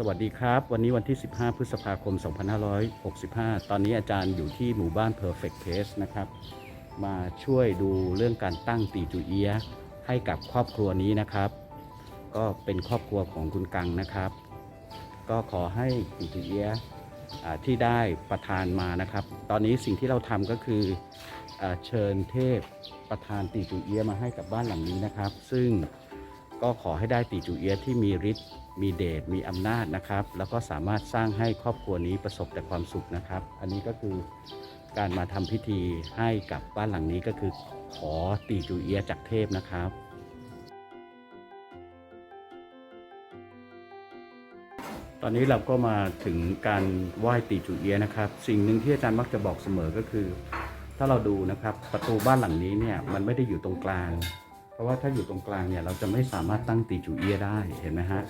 สวัสดีครับ วันนี้วันที่ 15 พฤษภาคม 2565 ตอนนี้อาจารย์อยู่ที่หมู่บ้าน Perfect Case นะครับ มาช่วยดูเรื่องการตั้งตีจูเอียให้กับครอบครัวนี้นะครับ ก็เป็นครอบครัวของคุณกังนะครับ ก็ขอให้ตีจูเอียที่ได้ประทานมานะครับ ตอนนี้สิ่งที่เราทำก็คืออเชิญเทพประทานตีจูเอียมาให้กับบ้านหลังนี้นะครับ ซึ่ง ก็ขอให้ได้ตีจูเอียที่มีฤทธิ์มีเดชมีอำนาจนะครับ แล้วก็สามารถสร้างให้ครอบครัวนี้ประสบแต่ความสุขนะครับ อันนี้ก็คือการมาทำพิธีให้กับบ้านหลังนี้ก็คือขอตีจูเอียจากเทพนะครับตอนนี้เราก็มาถึงการไหว้ตีจูเอียนะครับ สิ่งหนึ่งที่อาจารย์มักจะบอกเสมอก็คือ ถ้าเราดูนะครับประตูบ้านหลังนี้เนี่ยมันไม่ได้อยู่ตรงกลาง ราะว่าถ้าอยู่ตรงกลางเนี่ยเราจะไม่สามารถตั้งตีจูเอียได้เห็นไหมฮะ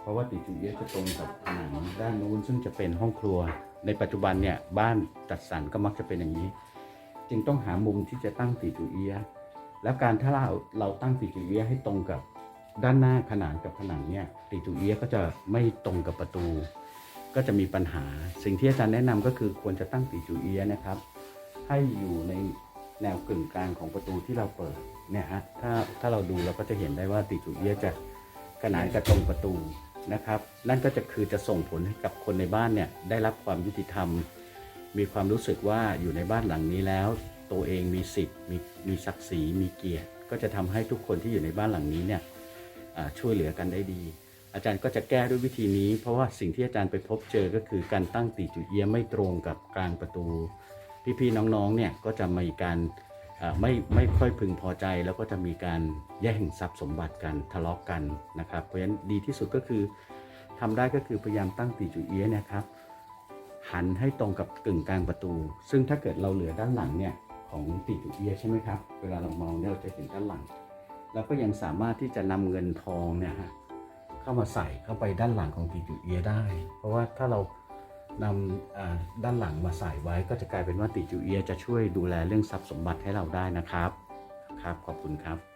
เพราะว่าตีจูเอียจะตรงกับผนังด้านนู้นซึ่งจะเป็นห้องครัว ในปัจจุบันเนี่ยบ้านจัดสรรก็มักจะเป็นอย่างนี้ จึงต้องหามุมที่จะตั้งตีจูเอียแล้วการถ้าเราเราตั้งตีจูเอียให้ตรงกับด้านหน้าขนานกับผนังเนี่ยตีจูเอียก็จะไม่ตรงกับประตู ก็จะมีปัญหา สิ่งที่อาจารย์แนะนำก็คือควรจะตั้งตีจูเอียนะครับ ให้อยู่ใน แนวกึ่งกลางของประตูที่เราเปิดเนี่ยฮะถ้าถ้าเราดูเราก็จะเห็นได้ว่าตีจูเอียจะขนานกับตรงประตูนะครับ นั่นก็จะคือจะส่งผลให้กับคนในบ้านเนี่ยได้รับความยุติธรรม มีความรู้สึกว่าอยู่ในบ้านหลังนี้แล้ว ตัวเองมีสิทธิ์มีมีศักดิ์ศรีมีเกียรติ ก็จะทำให้ทุกคนที่อยู่ในบ้านหลังนี้เนี่ยช่วยเหลือกันได้ดี อาจารย์ก็จะแก้ด้วยวิธีนี้ เพราะว่าสิ่งที่อาจารย์ไปพบเจอก็คือการตั้งตีจุเอียไม่ตรงกับกลางประตู พี่ๆน้องๆเนี่ยก็จะมีการไม่ไม่ค่อยพึงพอใจแล้วก็จะมีการแย่งทรัพย์สมบัติกันทะเลาะกันนะครับ เพราะฉะนั้นดีที่สุดก็คือทำได้ก็คือพยายามตั้งตีจุเอี้ยนะครับหันให้ตรงกับกึ่งกลางประตู ซึ่งถ้าเกิดเราเหลือด้านหลังเนี่ยของตีจุเอี้ยใช่ไหมครับ เวลาเรามองเนี่ยเราจะเห็นด้านหลัง แล้วก็ยังสามารถที่จะนำเงินทองเนี่ยฮะเข้ามาใส่เข้าไปด้านหลังของตีจุเอี้ยได้ เพราะว่าถ้าเรา นำด้านหลังมาใส่ไว้ก็จะกลายเป็นว่าติจูเอียจะช่วยดูแลเรื่องทรัพย์สมบัติให้เราได้นะครับ ครับ ขอบคุณครับ